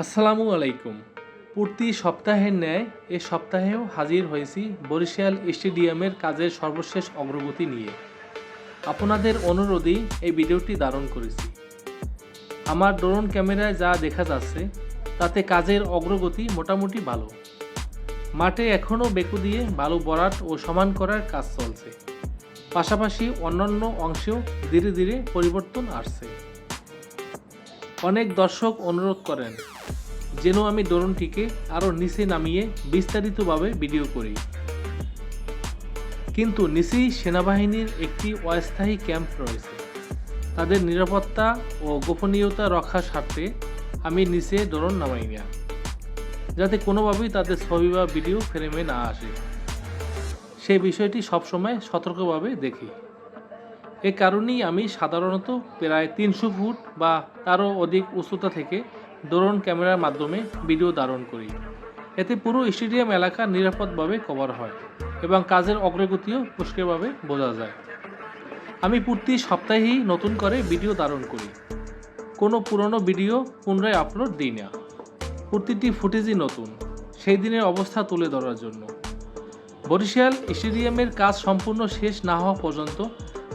আসসালামু আলাইকুম। প্রতি সপ্তাহের ন্যায় এ সপ্তাহেও হাজির হয়েছি বরিশাল স্টেডিয়ামের কাজের সর্বশেষ অগ্রগতি নিয়ে। আপনাদের অনুরোধেই এই ভিডিওটি ধারণ করেছি। আমার ড্রোন ক্যামেরায় যা দেখা যাচ্ছে, তাতে কাজের অগ্রগতি মোটামুটি ভালো। মাঠে এখনও বেকু দিয়ে বালু বরাট ও সমান করার কাজ চলছে। পাশাপাশি অন্যান্য অংশেও ধীরে ধীরে পরিবর্তন আসছে। অনেক দর্শক অনুরোধ করেন, যেন আমি ড্রোনটিকে আরও নিচে নামিয়ে বিস্তারিতভাবে ভিডিও করি। কিন্তু নিচেই সেনাবাহিনীর একটি অস্থায়ী ক্যাম্প রয়েছে। তাদের নিরাপত্তা ও গোপনীয়তা রক্ষার স্বার্থে আমি নিচে ড্রোন নামাই না, যাতে কোনোভাবেই তাদের ছবি বা ভিডিও ফ্রেমে না আসে। সেই বিষয়টি সবসময় সতর্কভাবে দেখি। এ কারণেই আমি সাধারণত প্রায় তিনশো ফুট বা তারও অধিক উচ্চতা থেকে ড্রোন ক্যামেরার মাধ্যমে ভিডিও ধারণ করি। এতে পুরো স্টেডিয়াম এলাকা নিরাপদভাবে কভার হয় এবং কাজের অগ্রগতিও পুষ্করভাবে বোঝা যায়। আমি প্রতি সপ্তাহেই নতুন করে ভিডিও ধারণ করি। কোনো পুরনো ভিডিও পুনরায় আপলোড দিই না। প্রতিটি ফুটেজই নতুন। সেই দিনের অবস্থা তুলে ধরার জন্য। বরিশাল স্টেডিয়ামের কাজ সম্পূর্ণ শেষ না হওয়া পর্যন্ত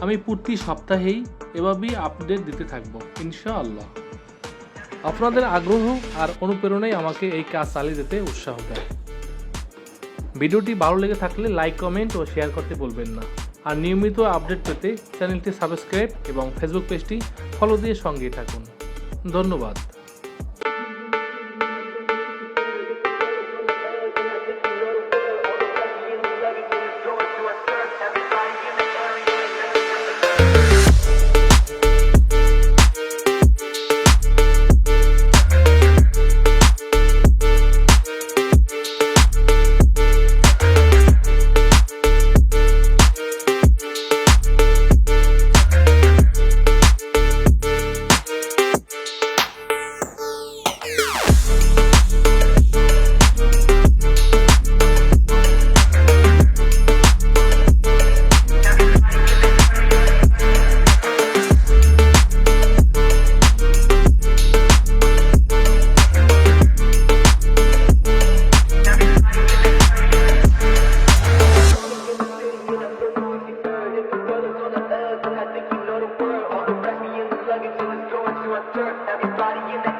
আমি প্রতি সপ্তাহেই এভাবেই আপডেট দিতে থাকব, ইনশাআল্লাহ। আপনাদের আগ্রহ আর অনুপ্রেরণাই আমাকে এই কাজ চালিয়ে যেতে উৎসাহ দেয়। ভিডিওটি ভালো লেগে থাকলে লাইক কমেন্ট ও শেয়ার করতে বলবেন না। আর নিয়মিত আপডেট পেতে চ্যানেলটি সাবস্ক্রাইব এবং ফেসবুক পেজটি ফলো দিয়ে সঙ্গেই থাকুন। ধন্যবাদ। Everybody in the